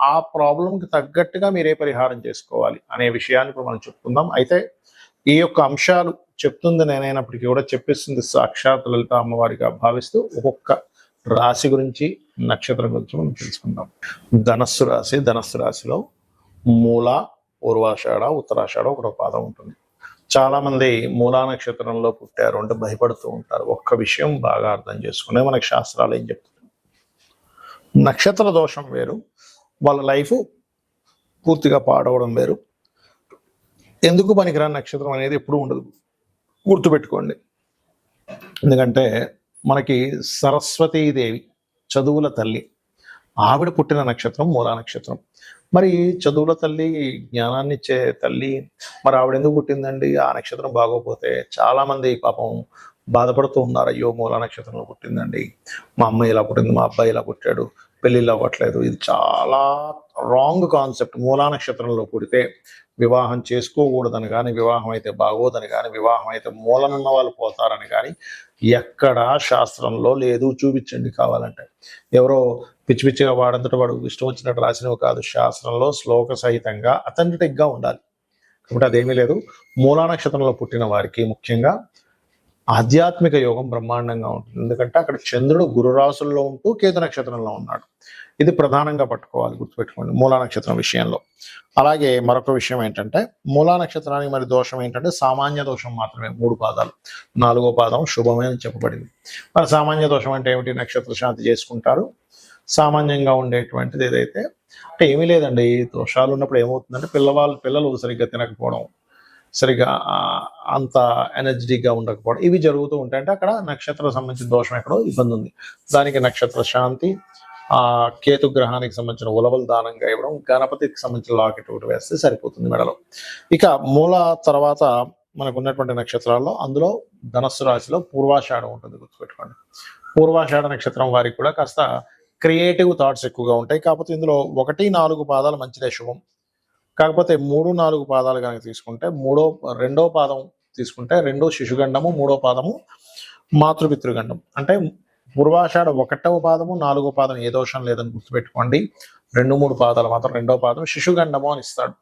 ఆ ప్రాబ్లంకి తగ్గట్టుగా మీరే పరిహారం చేసుకోవాలి అనే విషయాన్ని ఇప్పుడు మనం చెప్పుకుందాం. అయితే ఈ యొక్క అంశాలు చెప్తుంది నేనైనప్పటికీ కూడా చెప్పిస్తుంది సాక్షాత్ లలిత అమ్మవారిగా భావిస్తూ ఒక్కొక్క రాశి గురించి నక్షత్రం గురించి మనం తెలుసుకుందాం. ధనస్సు రాశి ధనస్సు రాశిలో మూల పూర్వాషాఢ ఉత్తరాషాఢ ఒకటో పాదం ఉంటుంది. చాలామంది మూలా నక్షత్రంలో పుట్టారు అంటే భయపడుతూ ఉంటారు. ఒక్క విషయం బాగా అర్థం చేసుకునే మనకి శాస్త్రాలు ఏం చెప్తున్నాయి? నక్షత్ర దోషం వేరు వాళ్ళ లైఫ్ పూర్తిగా పాడవడం వేరు. ఎందుకు పనికిరాని నక్షత్రం అనేది ఎప్పుడూ ఉండదు. గుర్తుపెట్టుకోండి. ఎందుకంటే మనకి సరస్వతీదేవి చదువుల తల్లి ఆవిడ పుట్టిన నక్షత్రం మూలా నక్షత్రం. మరి చదువుల తల్లి జ్ఞానాన్ని ఇచ్చే తల్లి మరి ఆవిడ ఎందుకు పుట్టిందండి? ఆ నక్షత్రం బాగోపోతే చాలామంది పాపం బాధపడుతూ ఉన్నారు. అయ్యో మూలా నక్షత్రంలో పుట్టిందండి. మా అమ్మాయి ఇలా పుట్టింది మా అబ్బాయి ఇలా పుట్టాడు. పెళ్ళిళ్ళు అవ్వట్లేదు. ఇది చాలా రాంగ్ కాన్సెప్ట్ మూలా నక్షత్రంలో పుడితే వివాహం చేసుకోకూడదని కానీ వివాహం అయితే బాగోదని కానీ వివాహం అయితే మూలనున్న వాళ్ళు పోతారని కానీ ఎక్కడా శాస్త్రంలో లేదు. చూపించండి కావాలంటే. ఎవరో పిచ్చి పిచ్చిగా వాడంతట వాడు ఇష్టం వచ్చినట్టు రాసినవి కాదు. శాస్త్రంలో శ్లోక సహితంగా అథెంటిక్గా ఉండాలి. కాబట్టి అదేమీ లేదు. మూలా నక్షత్రంలో పుట్టిన వారికి ముఖ్యంగా ఆధ్యాత్మిక యోగం బ్రహ్మాండంగా ఉంటుంది. ఎందుకంటే అక్కడ చంద్రుడు గురురాసుల్లో ఉంటూ కేతు నక్షత్రంలో ఉన్నాడు. ఇది ప్రధానంగా పట్టుకోవాలి గుర్తుపెట్టుకోండి మూలా నక్షత్రం విషయంలో. అలాగే మరొక విషయం ఏంటంటే మూలా నక్షత్రానికి మరి దోషం ఏంటంటే సామాన్య దోషం మాత్రమే మూడు పాదాలు. నాలుగో పాదం శుభమే అని చెప్పబడింది. మరి సామాన్య దోషం అంటే ఏమిటి? నక్షత్ర శాంతి చేసుకుంటారు. సామాన్యంగా ఉండేటువంటిది ఏదైతే అంటే ఏమీ లేదండి. దోషాలు ఉన్నప్పుడు ఏమవుతుందంటే పిల్లవాళ్ళు పిల్లలు సరిగ్గా తినకపోవడం సరిగా ఆ, అంత ఎనర్జెటిక్గా ఉండకపోవడం ఇవి జరుగుతూ ఉంటాయి. అంటే అక్కడ నక్షత్ర సంబంధించిన దోషం ఎక్కడో ఇబ్బంది ఉంది. దానికి నక్షత్ర శాంతి ఆ కేతు గ్రహానికి సంబంధించిన ఉలవలు దానంగా ఇవ్వడం గణపతికి సంబంధించిన లాకెట్ ఒకటి వేస్తే సరిపోతుంది మెడలో. ఇక మూల తర్వాత మనకు ఉన్నటువంటి నక్షత్రాల్లో అందులో ధనస్సు రాశిలో పూర్వాషాఢం ఉంటుంది గుర్తుపెట్టుకోండి. పూర్వాషాఢ నక్షత్రం వారికి కూడా కాస్త క్రియేటివ్ థాట్స్ ఎక్కువగా ఉంటాయి. కాకపోతే ఇందులో ఒకటి నాలుగు పాదాలు మంచిదే శుభం. కాకపోతే మూడు నాలుగు పాదాలు కనుక తీసుకుంటే మూడో రెండో పాదం తీసుకుంటే రెండో శిశుగండము మూడో పాదము మాతృపితృగండం అంటే పూర్వాషాఢ ఒకటవ పాదము నాలుగో పాదం ఏ దోషం లేదని గుర్తుపెట్టుకోండి. రెండు మూడు పాదాలు మాత్రం రెండో పాదం శిశుగండము అని ఇస్తాడు.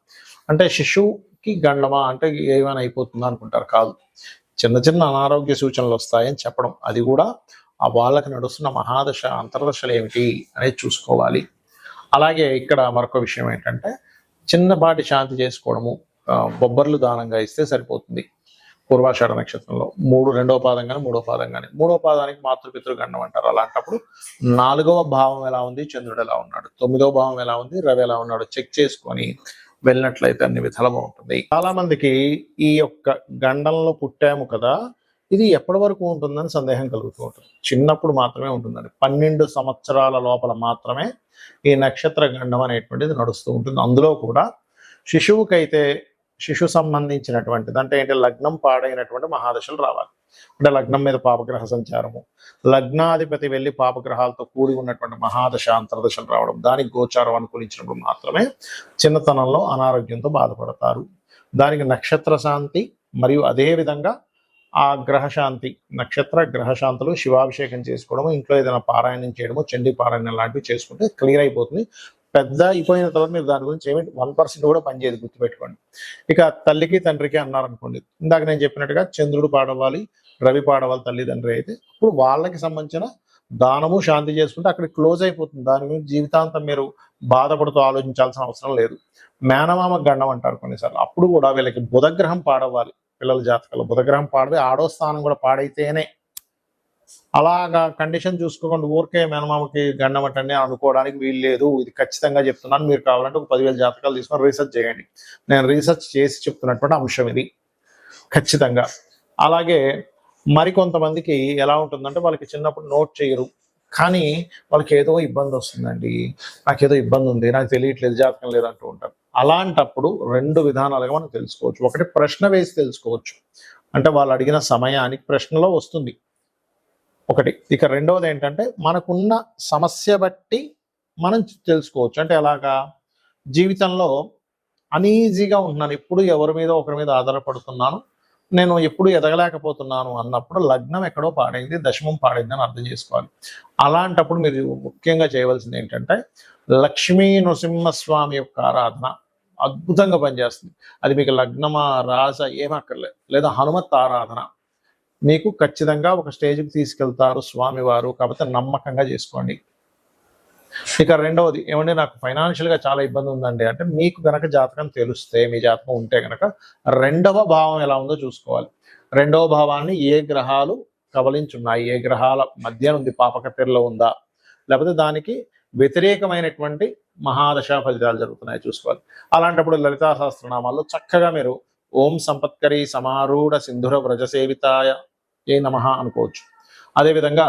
అంటే శిశువుకి గండమా అంటే ఏమైనా అయిపోతుందా అనుకుంటారు? కాదు. చిన్న చిన్న అనారోగ్య సూచనలు వస్తాయని చెప్పడం. అది కూడా ఆ వాళ్ళకి నడుస్తున్న మహాదశ అంతర్దశలు ఏమిటి అనేది చూసుకోవాలి. అలాగే ఇక్కడ మరొక విషయం ఏంటంటే చిన్నపాటి శాంతి చేసుకోవడము బొబ్బర్లు దానంగా ఇస్తే సరిపోతుంది. పూర్వాషాఢ నక్షత్రంలో మూడు రెండవ పాదం కానీ మూడో పాదం కానీ మూడో పాదానికి మాతృపితృగండం అంటారు. అలాంటప్పుడు నాలుగవ భావం ఎలా ఉంది? చంద్రుడు ఎలా ఉన్నాడు? తొమ్మిదవ భావం ఎలా ఉంది? రవి ఎలా ఉన్నాడు? చెక్ చేసుకొని వెళ్ళినట్లయితే అన్ని విధాలుగా ఉంటుంది. చాలా మందికి ఈ యొక్క గండంలో పుట్టాము కదా ఇది ఎప్పటి వరకు ఉంటుందని సందేహం కలుగుతూ ఉంటుంది. చిన్నప్పుడు మాత్రమే ఉంటుందండి. పన్నెండు సంవత్సరాల లోపల మాత్రమే ఈ నక్షత్ర గండం అనేటువంటిది నడుస్తూ ఉంటుంది. అందులో కూడా శిశువుకైతే శిశు సంబంధించినటువంటిది అంటే ఏంటి? లగ్నం పాడైనటువంటి మహాదశలు రావాలి. అంటే లగ్నం మీద పాపగ్రహ సంచారము లగ్నాధిపతి వెళ్ళి పాపగ్రహాలతో కూడి ఉన్నటువంటి మహాదశ అంతర్దశలు రావడం దానికి గోచారం అనుకూలించినప్పుడు మాత్రమే చిన్నతనంలో అనారోగ్యంతో బాధపడతారు. దానికి నక్షత్ర శాంతి మరియు అదే విధంగా ఆ గ్రహశాంతి నక్షత్ర గ్రహశాంతులు శివాభిషేకం చేసుకోవడము ఇంట్లో ఏదైనా పారాయణం చేయడము చండీ పారాయణం లాంటివి చేసుకుంటే క్లియర్ అయిపోతుంది. పెద్ద అయిపోయిన తర్వాత మీరు దాని గురించి ఏమి వన్ పర్సెంట్ కూడా పనిచేయదు గుర్తుపెట్టుకోండి. ఇక తల్లికి తండ్రికి అన్నారనుకోండి ఇందాక నేను చెప్పినట్టుగా చంద్రుడు పాడవాలి రవి పాడవాలి తల్లిదండ్రి అయితే ఇప్పుడు వాళ్ళకి సంబంధించిన దానము శాంతి చేసుకుంటే అక్కడ క్లోజ్ అయిపోతుంది. దాని గురించి జీవితాంతం మీరు బాధపడుతూ ఆలోచించాల్సిన అవసరం లేదు. మేనమామ గండం అంటారు కొన్నిసార్లు అప్పుడు కూడా వీళ్ళకి బుధగ్రహం పాడవాలి పిల్లల జాతకాలు. బుధగ్రహం పాడితే ఆడో స్థానం కూడా పాడైతేనే. అలాగా కండిషన్ చూసుకోకుండా. ఊరికే మేనమామకి గండమటండి అనుకోవడానికి వీలు లేదు. ఇది ఖచ్చితంగా చెప్తున్నాను. మీరు కావాలంటే ఒక పదివేల జాతకాలు తీసుకొని రీసెర్చ్ చేయండి. నేను రీసెర్చ్ చేసి చెప్తున్నటువంటి అంశం ఇది. ఖచ్చితంగా. అలాగే మరికొంతమందికి ఎలా ఉంటుందంటే వాళ్ళకి చిన్నప్పుడు నోట్ చేయరు. కానీ వాళ్ళకి ఏదో ఇబ్బంది వస్తుందండి. నాకు ఏదో ఇబ్బంది ఉంది. నాకు తెలియట్లేదు జాతకం లేదంటూ ఉంటారు. అలాంటప్పుడు రెండు విధానాలుగా మనం తెలుసుకోవచ్చు. ఒకటి ప్రశ్న వేసి తెలుసుకోవచ్చు. అంటే వాళ్ళు అడిగిన సమయానికి ప్రశ్నలో వస్తుంది. ఒకటి. ఇక రెండవది ఏంటంటే మనకున్న సమస్య బట్టి మనం తెలుసుకోవచ్చు. అంటే ఎలాగా? జీవితంలో అనీజీగా ఉంటున్నాను ఎప్పుడు ఎవరి మీద ఒకరి మీద ఆధారపడుతున్నాను. నేను ఎప్పుడు ఎదగలేకపోతున్నాను అన్నప్పుడు లగ్నం ఎక్కడో పాడైంది దశమం పాడైంది అని అర్థం చేసుకోవాలి. అలాంటప్పుడు మీరు ముఖ్యంగా చేయవలసింది ఏంటంటే లక్ష్మీ నృసింహస్వామి యొక్క ఆరాధన. అద్భుతంగా పనిచేస్తుంది. అది మీకు లగ్నమా రాజ ఏమక్కర్లేదు లేదా హనుమత్ ఆరాధన. మీకు ఖచ్చితంగా ఒక స్టేజ్కి తీసుకెళ్తారు స్వామివారు. కాకపోతే నమ్మకంగా చేసుకోండి. ఇక రెండవది ఏమంటే నాకు ఫైనాన్షియల్గా చాలా ఇబ్బంది ఉందండి. అంటే మీకు గనక జాతకం తెలిస్తే మీ జాతకం ఉంటే గనక రెండవ భావం ఎలా ఉందో చూసుకోవాలి. రెండవ భావాన్ని ఏ గ్రహాలు కబలించున్నాయి ఏ గ్రహాల మధ్య ఉంది పాపకత్తెరలో ఉందా? లేకపోతే దానికి వ్యతిరేకమైనటువంటి మహాదశ ఫలితాలు జరుగుతున్నాయి చూసుకోవాలి. అలాంటప్పుడు లలితా సహస్రనామాల్లో చక్కగా మీరు ఓం సంపత్కరి సమారూఢ సింధుర వ్రజసేవితాయ ఏ నమ అనుకోవచ్చు. అదేవిధంగా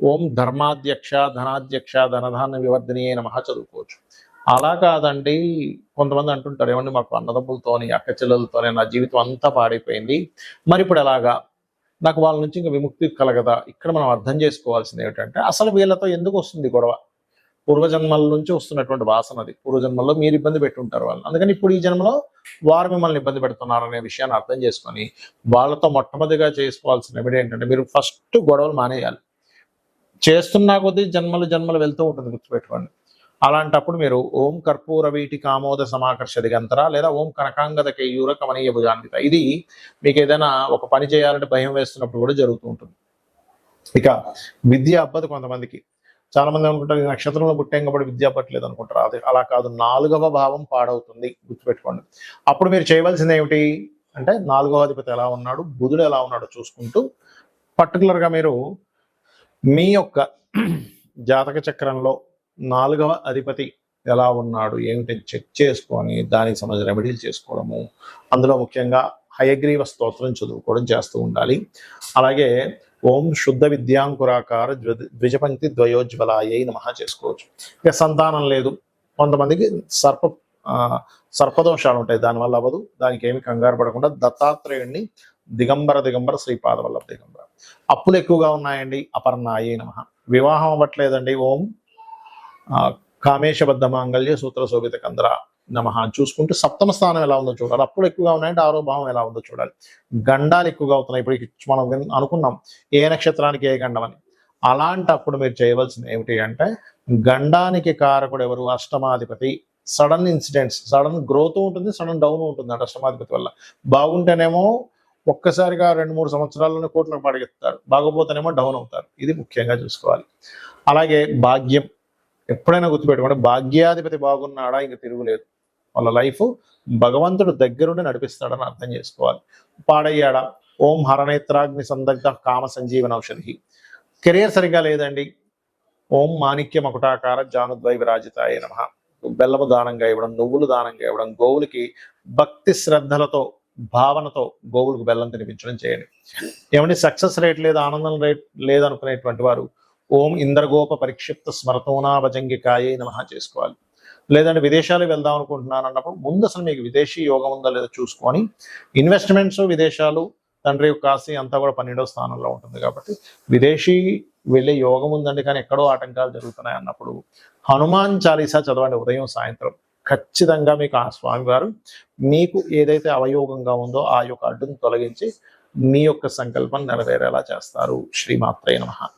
ఓం ధర్మాధ్యక్ష ధనాధ్యక్ష ధనధాన్య వివర్ధనీయ నమ చదువుకోవచ్చు. అలా కాదండి. కొంతమంది అంటుంటారు ఏమండి మాకు అన్నదమ్ములతోని అక్క చెల్లెలతోనే నా జీవితం అంతా పాడైపోయింది. మరి ఇప్పుడు ఎలాగా? నాకు వాళ్ళ నుంచి ఇంకా విముక్తి కలగదా? ఇక్కడ మనం అర్థం చేసుకోవాల్సింది ఏమిటంటే అసలు వీళ్ళతో ఎందుకు వస్తుంది గొడవ? పూర్వజన్మల నుంచి వస్తున్నటువంటి వాసన అది. పూర్వజన్మల్లో మీరు ఇబ్బంది పెట్టుంటారు వాళ్ళు అందుకని ఇప్పుడు ఈ జన్మలో వారు మిమ్మల్ని ఇబ్బంది పెడుతున్నారు అనే విషయాన్ని అర్థం చేసుకొని వాళ్ళతో మొట్టమొదటిగా చేసుకోవాల్సిన రెమెడీ ఏంటంటే మీరు ఫస్ట్ గొడవలు మానేయాలి. చేస్తున్నా కొద్దీ జన్మలు జన్మలు వెళ్తూ ఉంటుంది గుర్తుపెట్టుకోండి. అలాంటప్పుడు మీరు ఓం కర్పూర వీటి కామోద సమాకర్ష దిగంతర లేదా ఓం కనకాంగద కేయూర కమనీయ భుజాన్విత? ఇది మీకు ఏదైనా ఒక పని చేయాలంటే భయం వేస్తున్నప్పుడు కూడా జరుగుతూ ఉంటుంది. ఇక విద్య అబ్బదు కొంతమందికి. చాలామంది అనుకుంటారు ఈ నక్షత్రంలో పుట్టాం కాబట్టి విద్య పట్టలేదు అనుకుంటారు. అది అలా కాదు నాలుగవ భావం పాడవుతుంది గుర్తుపెట్టుకోండి. అప్పుడు మీరు చేయవలసింది ఏమిటి? అంటే నాలుగవ అధిపతి ఎలా ఉన్నాడు బుధుడు ఎలా ఉన్నాడో చూసుకుంటూ పర్టికులర్గా మీరు మీ యొక్క జాతక చక్రంలో నాలుగవ అధిపతి ఎలా ఉన్నాడు ఏమిటి చెక్ చేసుకొని దానికి సంబంధించిన రెమెడీలు చేసుకోవడము అందులో ముఖ్యంగా హయగ్రీవ స్తోత్రం చదువుకోవడం చేస్తూ ఉండాలి. అలాగే ఓం శుద్ధ విద్యాంకురాకార ద్విజపంక్తి ద్వయోజ్వలాయై నమ చేసుకోవచ్చు. ఇక సంతానం లేదు. కొంతమందికి సర్ప సర్పదోషాలు ఉంటాయి. దానివల్ల అవ్వదు. దానికి ఏమి కంగారు పడకుండా దత్తాత్రేయుడిని దిగంబర దిగంబర శ్రీపాద వల్ల దిగంబర. అప్పులు ఎక్కువగా ఉన్నాయండి. అపర్ణాయే నమ. వివాహం అవ్వట్లేదండి. ఓం కామేశబద్ధ మాంగళ్య సూత్ర శోభిత కందర. నమ. చూసుకుంటూ సప్తమ స్థానం ఎలా ఉందో చూడాలి. అప్పులు ఎక్కువగా ఉన్నాయంటే ఆరో భావం ఎలా ఉందో చూడాలి. గండాలు ఎక్కువగా అవుతున్నాయి. ఇప్పుడు మనం అనుకున్నాం. ఏ నక్షత్రానికి ఏ గండం అని. అలాంటప్పుడు మీరు చేయవలసింది ఏమిటి అంటే గండానికి కారకుడు ఎవరు? అష్టమాధిపతి. సడన్ ఇన్సిడెంట్స్ సడన్ గ్రోత్ ఉంటుంది సడన్ డౌన్ ఉంటుంది అంటే అష్టమాధిపతి వల్ల. బాగుంటేనేమో ఒక్కసారిగా రెండు మూడు సంవత్సరాల్లోనే కోట్లకు పడగెత్తారు బాగోపోతేనేమో డౌన్ అవుతారు. ఇది ముఖ్యంగా చూసుకోవాలి. అలాగే భాగ్యం. ఎప్పుడైనా గుర్తుపెట్టుకోండి. భాగ్యాధిపతి బాగున్నాడా? ఇంకా తిరుగులేదు. వాళ్ళ లైఫ్ భగవంతుడు దగ్గరుండి నడిపిస్తాడని అర్థం చేసుకోవాలి. పాడయ్యాడా ఓం హరనేత్రాగ్ని సందగ్ధ కామ సంజీవన ఔషధి. కెరియర్ సరిగ్గా లేదండి. ఓం మాణిక్య మకుటాకార జానుద్వై విరాజితాయ నమ. బెల్లము దానంగా ఇవ్వడం నువ్వులు దానంగా ఇవ్వడం గోవులకి భక్తి శ్రద్ధలతో భావనతో గోవులకు బెల్లం తినిపించడం చేయండి. ఏమంటే సక్సెస్ రేట్ లేదు ఆనందం రేట్ లేదనుకునేటువంటి వారు ఓం ఇంద్రగోప పరిక్షిప్త స్మరతోనాభజంగికాయే నమ చేసుకోవాలి. లేదంటే విదేశాలు వెళ్దాం అనుకుంటున్నాను అన్నప్పుడు ముందు అసలు మీకు విదేశీ యోగం ఉందా లేదో చూసుకొని ఇన్వెస్ట్మెంట్స్ విదేశాలు తండ్రి యొక్క ఆస్తి అంతా కూడా పన్నెండవ స్థానంలో ఉంటుంది కాబట్టి విదేశీ వెళ్ళే యోగం ఉందండి కానీ ఎక్కడో ఆటంకాలు జరుగుతున్నాయి అన్నప్పుడు హనుమాన్ చాలీసా చదవండి ఉదయం సాయంత్రం. ఖచ్చితంగా మీకు ఆ స్వామివారు మీకు ఏదైతే అవయోగంగా ఉందో ఆ యొక్క అడ్డును తొలగించి మీ యొక్క సంకల్పం నెరవేరేలా చేస్తారు. శ్రీమాత్రయ నమ.